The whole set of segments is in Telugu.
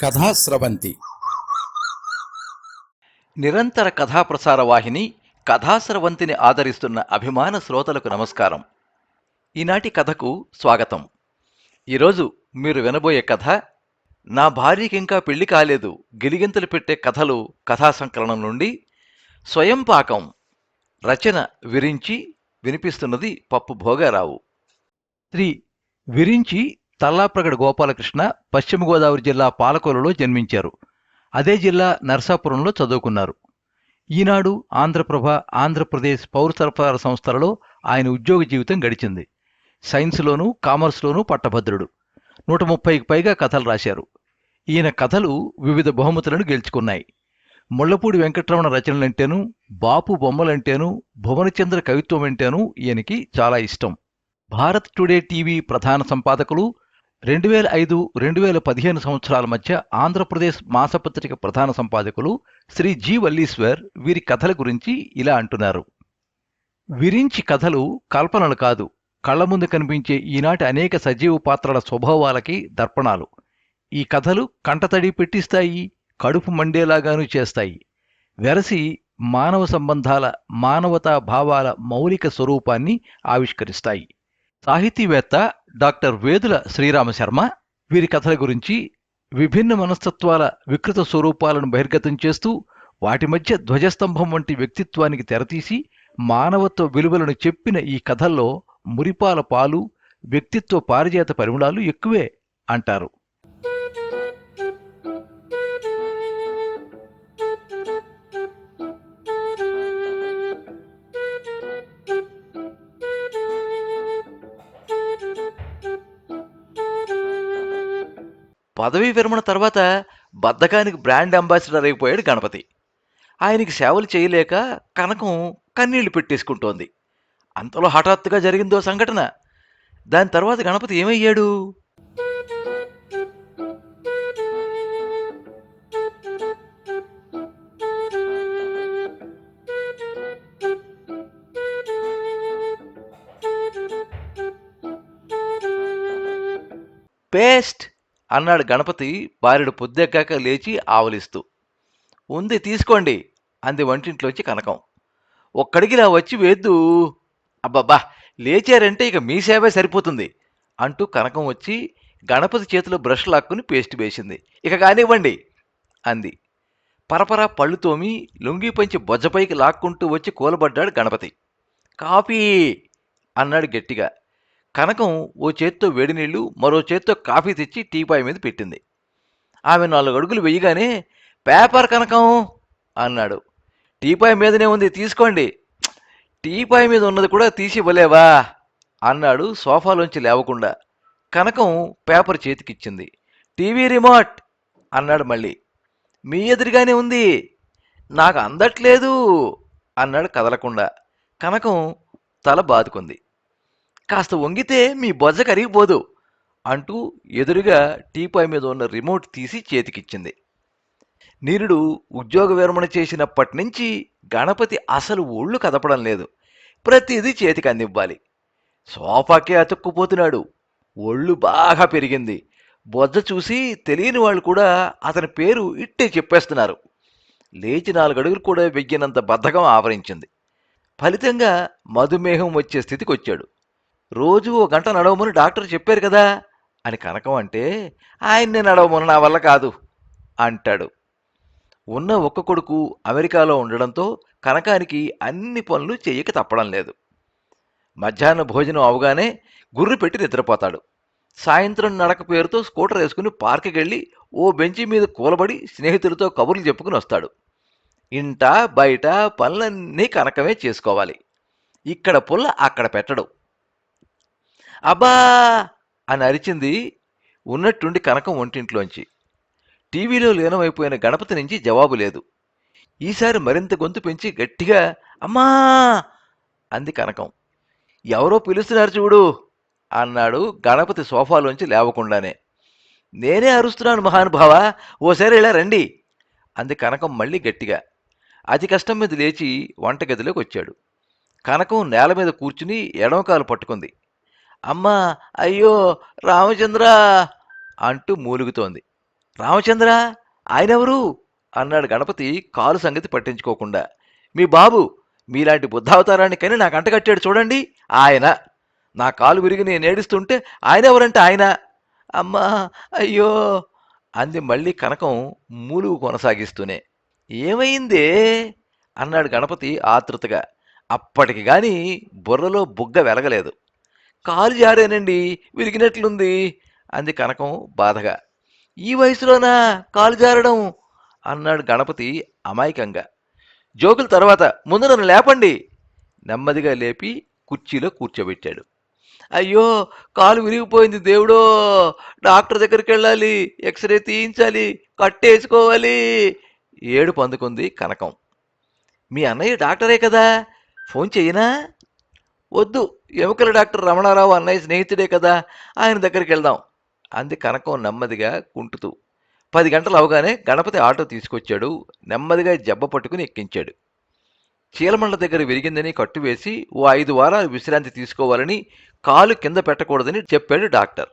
కథాస్రవంతి నిరంతర కథాప్రసార వాహిని కథాస్రవంతిని ఆదరిస్తున్న అభిమాన శ్రోతలకు నమస్కారం. ఈనాటి కథకు స్వాగతం. ఈరోజు మీరు వినబోయే కథ నా భార్యకి ఇంకా పెళ్ళి కాలేదు గిలిగింతలు పెట్టే కథలు కథా సంకలనం నుండి స్వయం పాకం రచన విరించి వినిపిస్తున్నది పప్పు భోగారావు. శ్రీ విరించి తల్లాప్రగడ గోపాలకృష్ణ పశ్చిమ గోదావరి జిల్లా పాలకొలలో జన్మించారు. అదే జిల్లా నర్సాపురంలో చదువుకున్నారు. ఈనాడు ఆంధ్రప్రభ ఆంధ్రప్రదేశ్ పౌర సరఫరా సంస్థలలో ఆయన ఉద్యోగ జీవితం గడిచింది. సైన్స్లోనూ కామర్స్లోనూ పట్టభద్రుడు. నూట ముప్పైకి పైగా కథలు రాశారు. ఈయన కథలు వివిధ బహుమతులను గెలుచుకున్నాయి. ముళ్ళపూడి వెంకటరమణ రచనలంటేనూ బాపు బొమ్మలంటేనూ భువనచంద్ర కవిత్వం అంటేనూ ఈయనకి చాలా ఇష్టం. భారత్ టుడే టీవీ ప్రధాన సంపాదకులు రెండు వేల ఐదు రెండు వేల పదిహేను సంవత్సరాల మధ్య ఆంధ్రప్రదేశ్ మాసపత్రిక ప్రధాన సంపాదకులు శ్రీ జి వల్లీశ్వర్ వీరి కథల గురించి ఇలా అంటున్నారు. విరించి కథలు కల్పనలు కాదు కళ్ళ ముందు కనిపించే ఈనాటి అనేక సజీవ పాత్రల స్వభావాలకి దర్పణాలు. ఈ కథలు కంటతడి పెట్టిస్తాయి కడుపు మండేలాగాను చేస్తాయి. వెరసి మానవ సంబంధాల మానవతా భావాల మౌలిక స్వరూపాన్ని ఆవిష్కరిస్తాయి. సాహితీవేత్త డాక్టర్ వేదుల శ్రీరామ శర్మ వీరి కథల గురించి విభిన్న మనస్తత్వాల వికృత స్వరూపాలను బహిర్గతం చేస్తూ వాటి మధ్య ధ్వజస్తంభం వంటి వ్యక్తిత్వానికి తెరతీసి మానవత్వ విలువలను చెప్పిన ఈ కథల్లో మురిపాల పాలు వ్యక్తిత్వ పారిజాత పరిమళాలు ఎక్కువే అంటారు. పదవీ విరమణ తర్వాత బద్ధకానికి బ్రాండ్ అంబాసిడర్ అయిపోయాడు గణపతి. ఆయనకి సేవలు చేయలేక కనకం కన్నీళ్ళు పెట్టేసుకుంటోంది. అంతలో హఠాత్తుగా జరిగిందో సంఘటన. దాని తర్వాత గణపతి ఏమయ్యాడు? పేస్ట్ అన్నాడు గణపతి భార్యడు పొద్దెక్కాక లేచి ఆవలిస్తూ. ఉంది తీసుకోండి అంది వంటింట్లోంచి కనకం. ఒక్కడికిలా వచ్చి వేద్దు. అబ్బబ్బా లేచారంటే ఇక మీ సేవే సరిపోతుంది అంటూ కనకం వచ్చి గణపతి చేతిలో బ్రష్ లాక్కుని పేస్ట్ వేసింది. ఇక కానివ్వండి అంది. పరపరా పళ్ళు తోమి లొంగి పంచి బొజ్జపైకి లాక్కుంటూ వచ్చి కూలబడ్డాడు గణపతి. కాఫీ అన్నాడు గట్టిగా. కనకం ఓ చేత్తో వేడి నీళ్ళు మరో చేత్తో కాఫీ తెచ్చి టీపాయ్ మీద పెట్టింది. ఆమె నాలుగు అడుగులు వెయ్యగానే పేపర్ కనకం అన్నాడు. టీపాయ్ మీదనే ఉంది తీసుకోండి. టీపాయ్ మీద ఉన్నది కూడా తీసి ఇవ్వలేవా? అన్నాడు సోఫాలోంచి లేవకుండా. కనకం పేపర్ చేతికిచ్చింది. టీవీ రిమోట్ అన్నాడు మళ్ళీ. మీ ఎదురుగానే ఉంది. నాకు అందట్లేదు అన్నాడు కదలకుండా. కనకం తల బాదుకుంది. కాస్త వంగితే మీ బొజ్జ కరిగిపోదు అంటూ ఎదురుగా టీపాయ్ మీద ఉన్న రిమోట్ తీసి చేతికిచ్చింది. నీరుడు ఉద్యోగ విరమణ చేసినప్పటి నుంచి గణపతి అసలు ఒళ్ళు కదపడం లేదు. ప్రతిదీ చేతికి అందివ్వాలి. సోఫాకే అతుక్కుపోతున్నాడు. ఒళ్ళు బాగా పెరిగింది. బొజ్జ చూసి తెలియని వాళ్ళు కూడా అతని పేరు ఇట్టే చెప్పేస్తున్నారు. లేచి నాలుగు అడుగులు కూడా వెయ్యినంత బద్ధకం ఆవరించింది. ఫలితంగా మధుమేహం వచ్చే స్థితికి వచ్చాడు రోజు ఓ గంట నడవమని డాక్టర్ చెప్పారు కదా అని కనకం అంటే ఆయన్నే నడవమని నా వల్ల కాదు అంటాడు. ఉన్న ఒక్క కొడుకు అమెరికాలో ఉండడంతో కనకానికి అన్ని పనులు చెయ్యక తప్పడం లేదు. మధ్యాహ్న భోజనం అవగానే గుర్రు పెట్టి నిద్రపోతాడు. సాయంత్రం నడక పేరుతో స్కూటర్ వేసుకుని పార్క్కి వెళ్ళి ఓ బెంచి మీద కూలబడి స్నేహితులతో కబుర్లు చెప్పుకుని వస్తాడు. ఇంట బయట పనులన్నీ కనకమే చేసుకోవాలి. ఇక్కడ పుల్ల అక్కడ పెట్టడు. అబ్బా! అని అరిచింది ఉన్నట్టుండి కనకం ఒంటింట్లోంచి టీవీలో లీనమైపోయిన గణపతి నుంచి జవాబు లేదు. ఈసారి మరింత గొంతు పెంచి గట్టిగా అమ్మా! అంది కనకం. ఎవరో పిలుస్తున్నారు చూడు! అన్నాడు గణపతి సోఫాలోంచి లేవకుండానే. నేనే అరుస్తున్నాను మహానుభావ! ఓసారి ఇలా రండి! అంది కనకం మళ్ళీ గట్టిగా. అతి కష్టం మీద లేచి వంటగదిలోకి వచ్చాడు. కనకం నేల మీద కూర్చుని ఎడమకాలు పట్టుకుంది. అమ్మా అయ్యో రామచంద్ర! అంటూ మూలుగుతోంది. రామచంద్ర ఆయనెవరు? అన్నాడు గణపతి కాలు సంగతి పట్టించుకోకుండా. మీ బాబు మీలాంటి బుద్ధావతారాన్ని కని నాకు అంటగట్టాడు చూడండి ఆయన. నా కాలు విరిగి నేను ఏడుస్తుంటే ఆయన ఎవరంటే ఆయన? అమ్మా అయ్యో! అంది మళ్ళీ కనకం మూలుగు కొనసాగిస్తూనే. ఏమైందే? అన్నాడు గణపతి ఆతృతగా అప్పటికి గాని బుర్రలో బుగ్గ వెలగలేదు. కాలు జారేనండి విరిగినట్లుంది అంది కనకం బాధగా. ఈ వయసులోనా కాలు జారడం? అన్నాడు గణపతి అమాయకంగా. జోకుల తర్వాత ముందు నన్ను లేపండి నెమ్మదిగా లేపి కుర్చీలో కూర్చోబెట్టాడు. అయ్యో కాలు విరిగిపోయింది దేవుడో డాక్టర్ దగ్గరికి వెళ్ళాలి ఎక్స్రే తీయించాలి కట్టేసుకోవాలి ఏడు పందుకుంది కనకం. మీ అన్నయ్య డాక్టరే కదా ఫోన్ చెయ్యనా వద్దు ఎముకల డాక్టర్ రమణారావు అన్నయ్య స్నేహితుడే కదా ఆయన దగ్గరికి వెళ్దాం అంది కనకం నెమ్మదిగా కుంటుతూ. పది గంటలు అవగానే గణపతి ఆటో తీసుకొచ్చాడు నెమ్మదిగా జబ్బ పట్టుకుని ఎక్కించాడు. చీలమండల దగ్గర విరిగిందని కట్టువేసి ఓ ఐదు వారాలు విశ్రాంతి తీసుకోవాలని కాలు కింద పెట్టకూడదని చెప్పాడు డాక్టర్.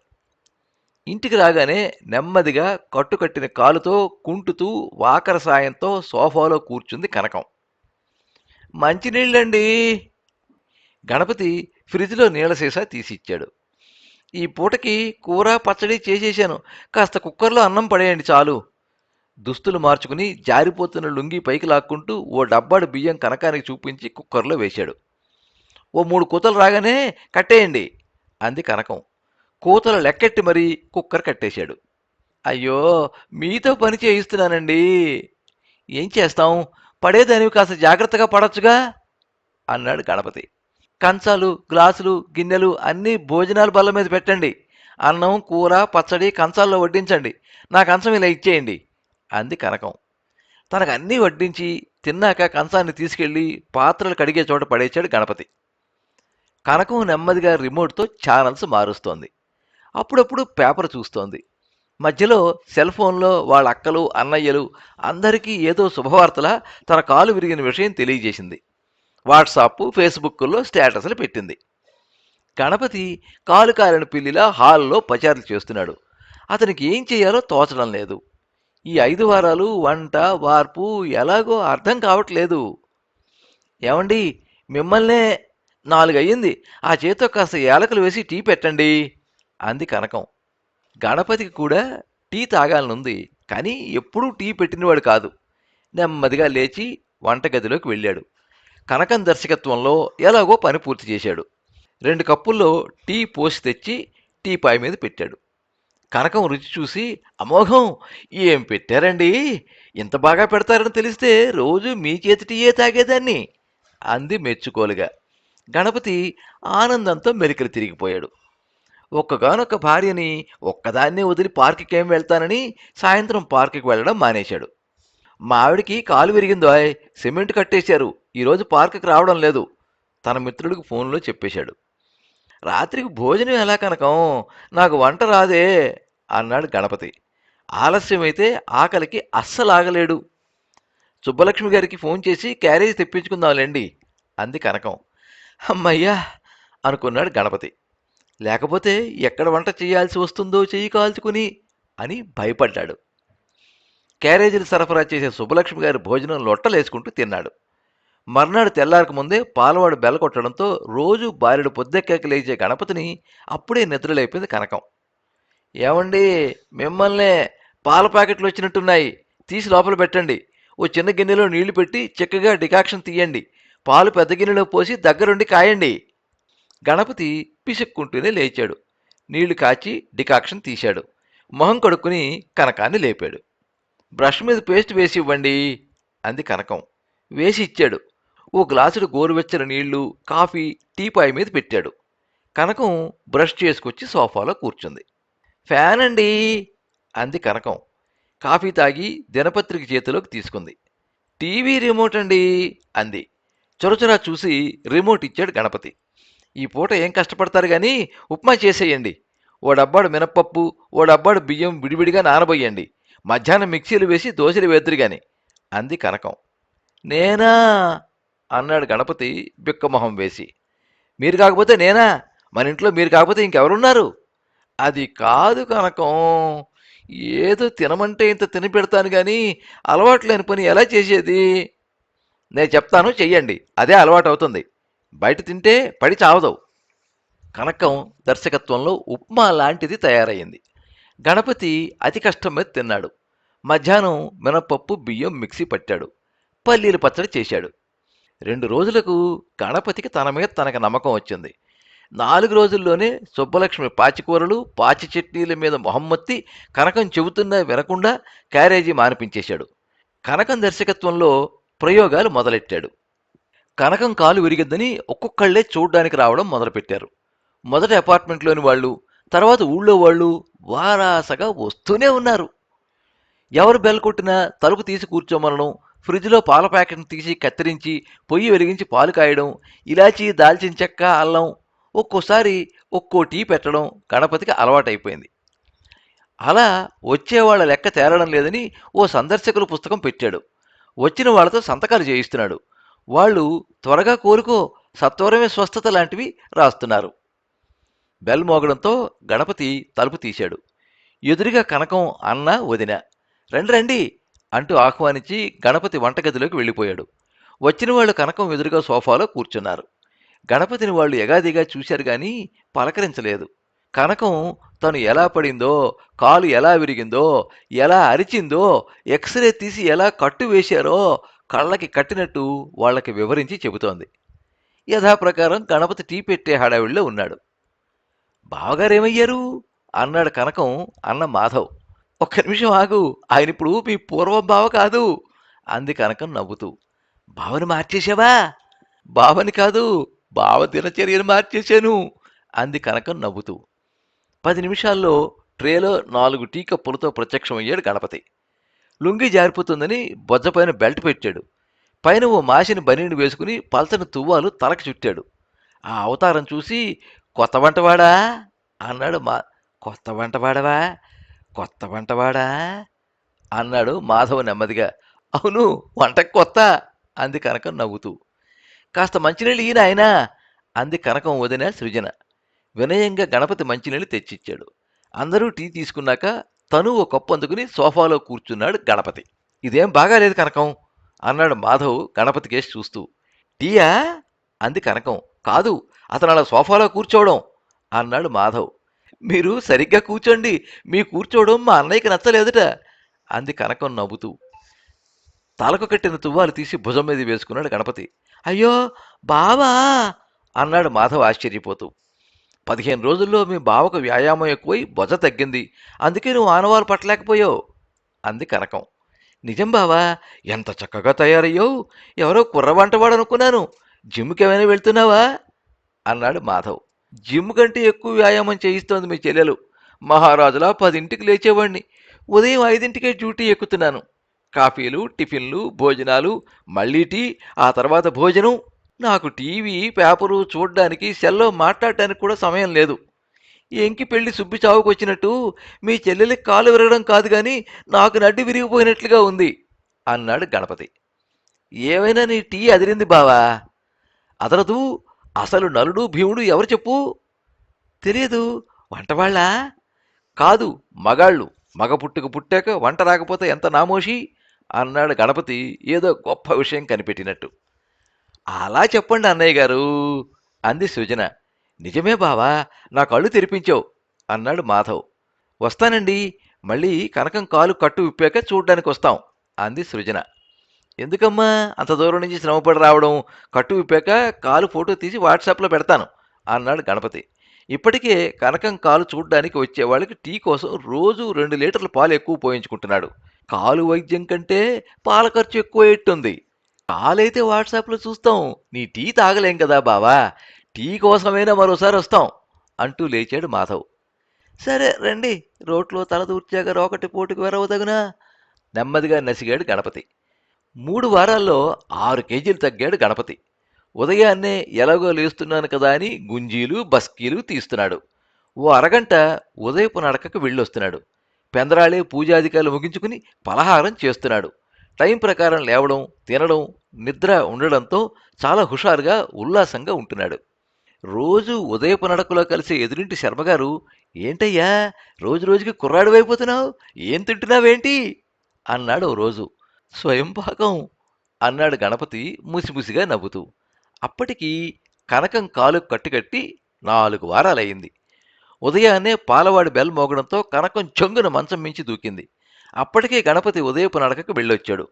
ఇంటికి రాగానే నెమ్మదిగా కట్టుకట్టిన కాలుతో కుంటుతూ వాకర సాయంతో సోఫాలో కూర్చుంది కనకం. మంచినీళ్ళండి గణపతి ఫ్రిడ్జ్లో నీళ్ళ సీసా తీసిచ్చాడు. ఈ పూటకి కూర పచ్చడి చేసేశాను కాస్త కుక్కర్లో అన్నం పడేయండి చాలు. దుస్తులు మార్చుకుని జారిపోతున్న లుంగి పైకి లాక్కుంటూ ఓ డబ్బాడు బియ్యం కనకానికి చూపించి కుక్కర్లో వేశాడు. ఓ మూడు కూతలు రాగానే కట్టేయండి అంది కనకం. కూతలు లెక్కెట్టి మరీ కుక్కర్ కట్టేశాడు. అయ్యో మీతో పని చేయిస్తున్నానండి. ఏం చేస్తాం? పడేదానివి కాస్త జాగ్రత్తగా పడొచ్చుగా? అన్నాడు గణపతి. కంచాలు గ్లాసులు గిన్నెలు అన్నీ భోజనాల బల్ల మీద పెట్టండి. అన్నం కూర పచ్చడి కంచాల్లో వడ్డించండి. నా కంచం ఇలా ఇచ్చేయండి. అంది కనకం. తనకు అన్నీ వడ్డించి తిన్నాక కంచాన్ని తీసుకెళ్ళి పాత్రలు కడిగే చోట పడేశాడు గణపతి. కనకం నెమ్మదిగా రిమోట్తో ఛానల్స్ మారుస్తోంది. అప్పుడప్పుడు పేపర్ చూస్తోంది. మధ్యలో సెల్ ఫోన్లో వాళ్ళ అక్కలు అన్నయ్యలు అందరికీ ఏదో శుభవార్తలా తన కాలు విరిగిన విషయం తెలియజేసింది. వాట్సాప్ ఫేస్బుక్లో స్టేటస్లు పెట్టింది. గణపతి కాలు కాలిన పిల్లిలా హాల్లో పచారులు చేస్తున్నాడు. అతనికి ఏం చేయాలో తోచడం లేదు. ఈ ఐదు వారాలు వంట వార్పు ఎలాగో అర్థం కావట్లేదు. ఏమండి మిమ్మల్నే నాలుగు అయ్యింది ఆ చేతితో కాస్త ఏలకలు వేసి టీ పెట్టండి అంది కనకం. గణపతికి కూడా టీ తాగాలనుంది కానీ ఎప్పుడూ టీ పెట్టినవాడు కాదు. నెమ్మదిగా లేచి వంటగదిలోకి వెళ్ళాడు. కనకం దర్శకత్వంలో ఎలాగో పని పూర్తి చేశాడు. రెండు కప్పుల్లో టీ పోసి తెచ్చి టీ పాయ మీద పెట్టాడు. కనకం రుచి చూసి అమోఘం ఏం పెట్టారండి? ఇంత బాగా పెడతారని తెలిస్తే రోజు మీ చేతి టీయే తాగేదాన్ని అంది మెచ్చుకోలుగా. గణపతి ఆనందంతో మెలికలు తిరిగిపోయాడు. ఒక్కగానొక్క భార్యని ఒక్కదాన్నే వదిలి పార్కుకి ఏం వెళ్తానని సాయంత్రం పార్కుకి వెళ్ళడం మానేశాడు. మా ఆవిడికి కాలు విరిగిందో సిమెంట్ కట్టేశారు. ఈరోజు పార్కుకి రావడం లేదు. తన మిత్రుడికి ఫోన్లో చెప్పేశాడు. రాత్రికి భోజనం ఎలా కనకం? నాకు వంట రాదే అన్నాడు గణపతి. ఆలస్యమైతే ఆకలికి అస్సలు ఆగలేడు. సుబ్బలక్ష్మి గారికి ఫోన్ చేసి క్యారేజ్ తెప్పించుకుందాంలేండి అంది కనకం. అమ్మయ్యా అనుకున్నాడు గణపతి. లేకపోతే ఎక్కడ వంట చేయాల్సి వస్తుందో చెయ్యి కాల్చుకుని అని భయపడ్డాడు. క్యారేజీలు సరఫరా చేసే సుబ్బలక్ష్మి గారి భోజనం లొట్టలేసుకుంటూ తిన్నాడు. మర్నాడు తెల్లారక ముందే పాలవాడు బెల్ల కొట్టడంతో రోజు బారెడు పొద్దెక్కాక లేచే గణపతిని అప్పుడే నిద్రలేపింది కనకం. ఏమండి మిమ్మల్నే పాల ప్యాకెట్లు వచ్చినట్టున్నాయి. తీసి లోపల పెట్టండి. ఓ చిన్న గిన్నెలో నీళ్ళు పెట్టి చిక్కగా డికాక్షన్ తీయండి. పాలు పెద్ద గిన్నెలో పోసి దగ్గరుండి కాయండి. గణపతి పిసుక్కుంటూనే లేచాడు. నీళ్ళు కాచి డికాక్షన్ తీశాడు. మొహం కడుక్కుని కనకాన్ని లేపాడు. బ్రష్ మీద పేస్ట్ వేసి ఇవ్వండి అంది కనకం. వేసి ఇచ్చాడు. ఓ గ్లాసుడు గోరువెచ్చని నీళ్ళు కాఫీ టీపాయ్ మీద పెట్టాడు. కనకం బ్రష్ చేసుకొచ్చి సోఫాలో కూర్చుంది. ఫ్యాన్ అండి అంది కనకం. కాఫీ తాగి దినపత్రిక చేతిలోకి తీసుకుంది. టీవీ రిమోట్ అండి అంది. చొరచొరా చూసి రిమోట్ ఇచ్చాడు గణపతి. ఈ పూట ఏం కష్టపడతారు కానీ ఉప్మా చేసేయండి. ఓ డబ్బాడు మినప్పప్పు ఓ డబ్బాడు బియ్యం విడివిడిగా నానబోయండి. మధ్యాహ్నం మిక్సీలు వేసి దోశలు వేద్దురు గాని. అంది కనకం. నేనా? అన్నాడు గణపతి బిక్కమొహం వేసి. మీరు కాకపోతే నేనా? మన ఇంట్లో మీరు కాకపోతే ఇంకెవరున్నారు? అది కాదు కనకం. ఏదో తినమంటే ఇంత తిని పెడతాను కానీ అలవాటు లేని పని ఎలా చేసేది? నేను చెప్తాను చెయ్యండి. అదే అలవాటు అవుతుంది. బయట తింటే పడి చావదు. కనకం దర్శకత్వంలో ఉప్మా లాంటిది తయారయ్యింది. గణపతి అతి కష్టం మీద తిన్నాడు. మధ్యాహ్నం మినపప్పు బియ్యం మిక్సీ పట్టాడు. పల్లీలు పచ్చడి చేశాడు. రెండు రోజులకు గణపతికి తన మీద తనకు నమ్మకం వచ్చింది. నాలుగు రోజుల్లోనే సుబ్బలక్ష్మి పాచికూరలు పాచి చట్నీల మీద మొహమ్మత్తి కనకం చెబుతున్నా వినకుండా క్యారేజీ మానిపించేశాడు. కనకం దర్శకత్వంలో ప్రయోగాలు మొదలెట్టాడు. కనకం కాలు విరిగిద్దని ఒక్కొక్కళ్ళే చూడ్డానికి రావడం మొదలుపెట్టారు. మొదటి అపార్ట్మెంట్లోని వాళ్ళు తర్వాత ఊళ్ళో వాళ్ళు వారాసగా వస్తూనే ఉన్నారు. ఎవరు బెల్ కొట్టినా తలుపు తీసి కూర్చోమనడం ఫ్రిడ్జ్లో పాల ప్యాకెట్ని తీసి కత్తిరించి పొయ్యి వెలిగించి పాలు కాయడం ఇలాచీ దాల్చిన చెక్క అల్లం ఒక్కోసారి ఒక్కో టీ పెట్టడం గణపతికి అలవాటైపోయింది. అలా వచ్చేవాళ్ళ లెక్క తేరడం లేదని ఓ సందర్శకుల పుస్తకం పెట్టాడు. వచ్చిన వాళ్ళతో సంతకాలు చేయిస్తున్నాడు. వాళ్ళు త్వరగా కోరుకో సత్వరమే స్వస్థత లాంటివి రాస్తున్నారు. బెల్ మోగడంతో గణపతి తలుపు తీశాడు. ఎదురుగా కనకం అన్న వదిన. రండి రండి! అంటూ ఆహ్వానించి గణపతి వంటగదిలోకి వెళ్ళిపోయాడు. వచ్చిన వాళ్ళు కనకం ఎదురుగా సోఫాలో కూర్చున్నారు. గణపతిని వాళ్ళు ఎగాదిగా చూశారు గాని పలకరించలేదు. కనకం తను ఎలా పడిందో కాలు ఎలా విరిగిందో ఎలా అరిచిందో ఎక్స్రే తీసి ఎలా కట్టు వేశారో కళ్ళకి కట్టినట్టు వాళ్ళకి వివరించి చెబుతోంది. యథాప్రకారం గణపతి టీ పెట్టే హడావిడిలో ఉన్నాడు. బావగారేమయ్యారు? అన్నాడు కనకం అన్న మాధవ్. ఒక్క నిమిషం ఆగు ఆయన ఇప్పుడు మీ పూర్వం బావ కాదు అంది కనకం నవ్వుతూ. బావని మార్చేశావా? బావని కాదు బావ దినచర్యను మార్చేశాను అంది కనకం నవ్వుతూ. పది నిమిషాల్లో ట్రేలో నాలుగు టీ కప్పులతో ప్రత్యక్షమయ్యాడు గణపతి. లుంగి జారిపోతుందని బొజ్జపైన బెల్ట్ పెట్టాడు. పైన ఓ మాసిని బనీని వేసుకుని పల్చని తువ్వాలు తలకు చుట్టాడు. ఆ అవతారం చూసి కొత్త వంటవాడా అన్నాడు మా కొత్త వంటవాడవా కొత్త వంటవాడా అన్నాడు మాధవ్ నెమ్మదిగా. అవును వంటకు కొత్త అంది కనకం నవ్వుతూ. కాస్త మంచినీళ్ళు ఈయన ఆయన అంది కనకం వదిన సృజన. వినయంగా గణపతి మంచినీళ్ళు తెచ్చిచ్చాడు. అందరూ టీ తీసుకున్నాక తను ఒక కప్పు అందుకుని సోఫాలో కూర్చున్నాడు గణపతి. ఇదేం బాగాలేదు కనకం అన్నాడు మాధవ్ గణపతి కేసి చూస్తూ. టీయా? అంది కనకం. కాదు అతను అలా సోఫాలో కూర్చోవడం అన్నాడు మాధవ్. మీరు సరిగ్గా కూర్చోండి మీ కూర్చోవడం మా అన్నయ్యకి నచ్చలేదుట అంది కనకం నవ్వుతూ. తలకు కట్టిన తువ్వాలు తీసి భుజం మీద వేసుకున్నాడు గణపతి. అయ్యో బావా! అన్నాడు మాధవ్ ఆశ్చర్యపోతూ. పదిహేను రోజుల్లో మీ బావకు వ్యాయామం ఎక్కువై భుజ తగ్గింది అందుకే నువ్వు ఆనవాలు పట్టలేకపోయావు అంది కనకం. నిజం బావా ఎంత చక్కగా తయారయ్యావు ఎవరో కుర్రవంటవాడు అనుకున్నాను జిమ్కి ఏమైనా వెళ్తున్నావా? అన్నాడు మాధవ్. జిమ్ కంటే ఎక్కువ వ్యాయామం చేయిస్తోంది మీ చెల్లెలు. మహారాజులా పదింటికి లేచేవాడిని ఉదయం ఐదింటికే డ్యూటీ ఎక్కుతున్నాను. కాఫీలు టిఫిన్లు భోజనాలు మళ్ళీ టీ ఆ తర్వాత భోజనం. నాకు టీవీ పేపరు చూడడానికి సెల్లో మాట్లాడటానికి కూడా సమయం లేదు. ఎంకి పెళ్ళి సుబ్బి చావుకొచ్చినట్టు మీ చెల్లెలికి కాలు విరగడం కాదు కానీ నాకు నడ్డి విరిగిపోయినట్లుగా ఉంది అన్నాడు గణపతి. ఏమైనా నీ టీ అదిరింది బావా? అదరదు అసలు నలుడు భీముడు ఎవరు చెప్పు? తెలియదు వంటవాళ్ళా? కాదు మగాళ్ళు. మగ పుట్టుకు పుట్టాక వంట రాకపోతే ఎంత నామోషి? అన్నాడు గణపతి ఏదో గొప్ప విషయం కనిపెట్టినట్టు. అలా చెప్పండి అన్నయ్య గారు అంది సృజన. నిజమే బావా నా కళ్ళు తెరిపించావు అన్నాడు మాధవ్. వస్తానండి మళ్ళీ కనకం కాలు కట్టు విప్పాక చూడ్డానికి వస్తాం అంది సృజన. ఎందుకమ్మా? అంత దూరం నుంచి శ్రమపడి రావడం కట్టు విప్పాక కాలు ఫోటో తీసి వాట్సాప్లో పెడతాను అన్నాడు గణపతి. ఇప్పటికే కనకం కాలు చూడ్డానికి వచ్చే వాళ్ళకి టీ కోసం రోజు రెండు లీటర్ల పాలు ఎక్కువ పోయించుకుంటున్నాడు. కాలు వైద్యం కంటే పాల ఖర్చు ఎక్కువ ఎట్టుంది కాలైతే వాట్సాప్లో చూస్తాం నీ టీ తాగలేం కదా బావా? టీ కోసమైనా మరోసారి వస్తాం అంటూ లేచాడు మాధవ్. సరే రండి రోట్లో తలదూర్చాక రోకటి పోటుకు వెరవదగునా? నెమ్మదిగా నసిగాడు గణపతి. మూడు వారాల్లో ఆరు కేజీలు తగ్గాడు గణపతి. ఉదయాన్నే ఎలాగో లేస్తున్నాను కదా అని గుంజీలు బస్కీలు తీస్తున్నాడు. ఓ అరగంట ఉదయపు నడకకు వెళ్ళొస్తున్నాడు. పెందరాళే పూజాధికారులు ముగించుకుని పలహారం చేస్తున్నాడు. టైం ప్రకారం లేవడం తినడం నిద్ర ఉండడంతో చాలా హుషారుగా ఉల్లాసంగా ఉంటున్నాడు. రోజు ఉదయపు నడకలో కలిసే ఎదురింటి శర్మగారు ఏంటయ్యా రోజు రోజుకి కుర్రాడు అయిపోతున్నావు ఏం తింటున్నావేంటి? అన్నాడు ఓ రోజు. స్వయం భాగం అన్నాడు గణపతి ముసిముసిగా నవ్వుతూ. అప్పటికి కనకం కాలు కట్టుకట్టి నాలుగు వారాలయ్యింది. ఉదయాన్నే పాలవాడి బెల్ మోగడంతో కనకం చెంగున మంచం మించి దూకింది. అప్పటికే గణపతి ఉదయపు నడకకు వెళ్ళొచ్చాడు.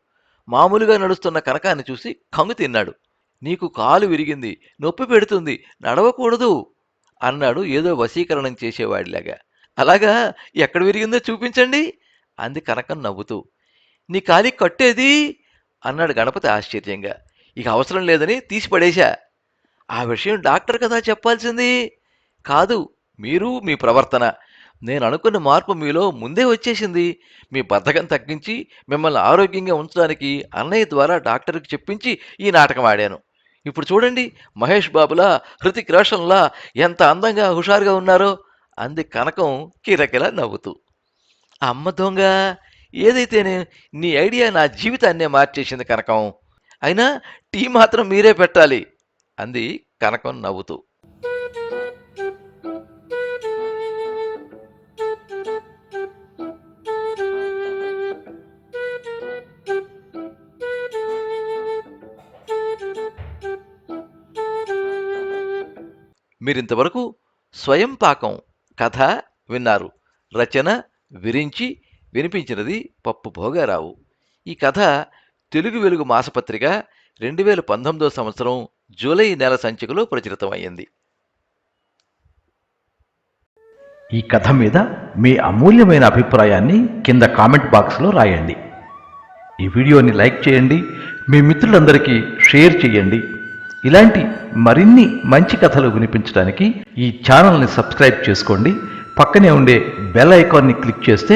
మామూలుగా నడుస్తున్న కనకాన్ని చూసి కంగు తిన్నాడు. నీకు కాలు విరిగింది నొప్పి పెడుతుంది నడవకూడదు అన్నాడు ఏదో వశీకరణం చేసేవాడిలాగా. అలాగా ఎక్కడ విరిగిందో చూపించండి అంది కనకం నవ్వుతూ. నీ కాలి కట్టేది? అన్నాడు గణపతి ఆశ్చర్యంగా. ఇక అవసరం లేదని తీసి పడేశా. ఆ విషయం డాక్టర్ కదా చెప్పాల్సింది. కాదు మీరు మీ ప్రవర్తన. నేను అనుకున్న మార్పు మీలో ముందే వచ్చేసింది. మీ బద్ధకం తగ్గించి మిమ్మల్ని ఆరోగ్యంగా ఉంచడానికి అన్నయ్య ద్వారా డాక్టర్కి చెప్పించి ఈ నాటకం ఆడాను. ఇప్పుడు చూడండి మహేష్ బాబులా హృతిక్ రోషన్లా ఎంత అందంగా హుషారుగా ఉన్నారో. అంది కనకం కిరకిల నవ్వుతూ. అమ్మ దొంగ ఏదైతే నీ ఐడియా నా జీవితాన్నే మార్చేసింది కనకం అయినా టీ మాత్రం మీరే పెట్టాలి అంది కనకం నవ్వుతూ. మీరింతవరకు స్వయం పాకం కథ విన్నారు రచన విరించి వినిపించినది పప్పు భోగారావు. ఈ కథ తెలుగు వెలుగు మాసపత్రిక రెండు వేల పంతొమ్మిదో సంవత్సరం జూలై నెల సంచికలో ప్రచురితమైంది ఈ కథ మీద మీ అమూల్యమైన అభిప్రాయాన్ని కింద కామెంట్ బాక్స్లో రాయండి. ఈ వీడియోని లైక్ చేయండి మీ మిత్రులందరికీ షేర్ చేయండి. ఇలాంటి మరిన్ని మంచి కథలు వినిపించడానికి ఈ ఛానల్ని సబ్స్క్రైబ్ చేసుకోండి. పక్కనే ఉండే బెల్ ఐకాన్ని క్లిక్ చేస్తే